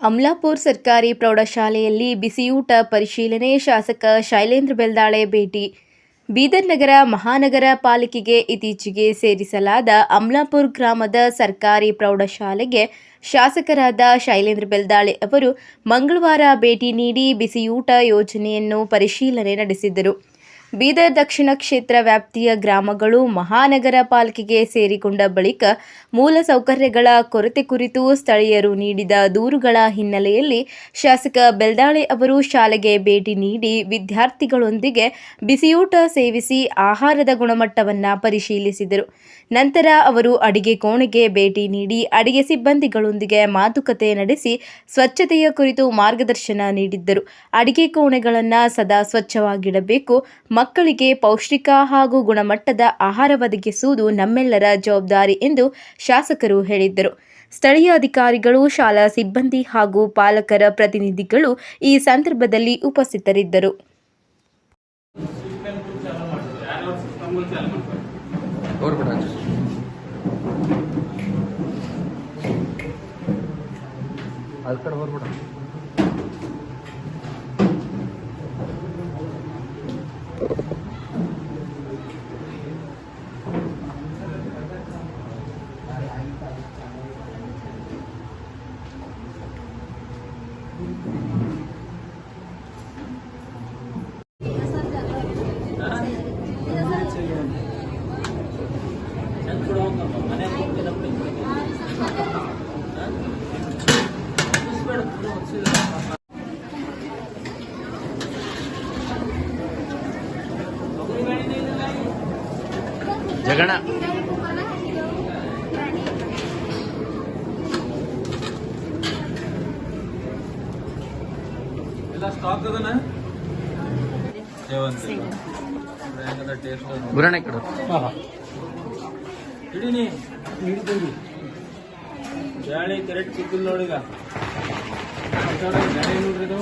ಅಮಲಾಪುರ ಸರ್ಕಾರಿ ಪ್ರೌಢಶಾಲೆಯಲ್ಲಿ ಬಿಸಿಯೂಟ ಪರಿಶೀಲನೆ ಶಾಸಕ ಶೈಲೇಂದ್ರ ಬೆಲ್ದಾಳೆ ಭೇಟಿ ಬೀದರ್ ನಗರ ಮಹಾನಗರ ಪಾಲಿಕೆಗೆ ಇತ್ತೀಚೆಗೆ ಸೇರಿಸಲಾದ ಅಮ್ಲಾಪುರ್ ಗ್ರಾಮದ ಸರ್ಕಾರಿ ಪ್ರೌಢಶಾಲೆಗೆ ಶಾಸಕರಾದ ಶೈಲೇಂದ್ರ ಬೆಲ್ದಾಳೆ ಅವರು ಮಂಗಳವಾರ ಭೇಟಿ ನೀಡಿ ಬಿಸಿಯೂಟ ಯೋಜನೆಯನ್ನು ಪರಿಶೀಲನೆ ನಡೆಸಿದರು ಬೀದರ್ ದಕ್ಷಿಣ ಕ್ಷೇತ್ರ ವ್ಯಾಪ್ತಿಯ ಗ್ರಾಮಗಳು ಮಹಾನಗರ ಪಾಲಿಕೆಗೆ ಸೇರಿಕೊಂಡ ಬಳಿಕ ಮೂಲಸೌಕರ್ಯಗಳ ಕೊರತೆ ಕುರಿತು ಸ್ಥಳೀಯರು ನೀಡಿದ ದೂರುಗಳ ಹಿನ್ನೆಲೆಯಲ್ಲಿ ಶಾಸಕ ಬೆಲ್ದಾಳೆ ಅವರು ಶಾಲೆಗೆ ಭೇಟಿ ನೀಡಿ ವಿದ್ಯಾರ್ಥಿಗಳೊಂದಿಗೆ ಬಿಸಿಯೂಟ ಸೇವಿಸಿ ಆಹಾರದ ಗುಣಮಟ್ಟವನ್ನು ಪರಿಶೀಲಿಸಿದರು. ನಂತರ ಅವರು ಅಡಿಗೆ ಕೋಣೆಗೆ ಭೇಟಿ ನೀಡಿ ಅಡಿಗೆ ಸಿಬ್ಬಂದಿಗಳೊಂದಿಗೆ ಮಾತುಕತೆ ನಡೆಸಿ ಸ್ವಚ್ಛತೆಯ ಕುರಿತು ಮಾರ್ಗದರ್ಶನ ನೀಡಿದ್ದರು. ಅಡಿಗೆ ಕೋಣೆಗಳನ್ನು ಸದಾ ಸ್ವಚ್ಛವಾಗಿಡಬೇಕು. ಮಕ್ಕಳಿಗೆ ಪೌಷ್ಟಿಕ ಹಾಗೂ ಗುಣಮಟ್ಟದ ಆಹಾರ ಒದಗಿಸುವುದು ನಮ್ಮೆಲ್ಲರ ಜವಾಬ್ದಾರಿ ಎಂದು ಶಾಸಕರು ಹೇಳಿದ್ದರು. ಸ್ಥಳೀಯ ಅಧಿಕಾರಿಗಳು, ಶಾಲಾ ಸಿಬ್ಬಂದಿ ಹಾಗೂ ಪಾಲಕರ ಪ್ರತಿನಿಧಿಗಳು ಈ ಸಂದರ್ಭದಲ್ಲಿ ಉಪಸ್ಥಿತರಿದ್ದರು. ಹೋಗ್ಬಿಡ. ಜಗಣ. ಗುರಣ ಕೊಡು. ಹಿಡೀನಿ. ಹಿಡಿತೀವಿ ಬ್ಯಾಳಿ ಕರೆಕ್ಟ್ ಸಿಕ್ಕಿಲ್ಲ ನೋಡೀಗ ಬ್ಯಾಳಿ ನೋಡ್ರಿ ಇದು?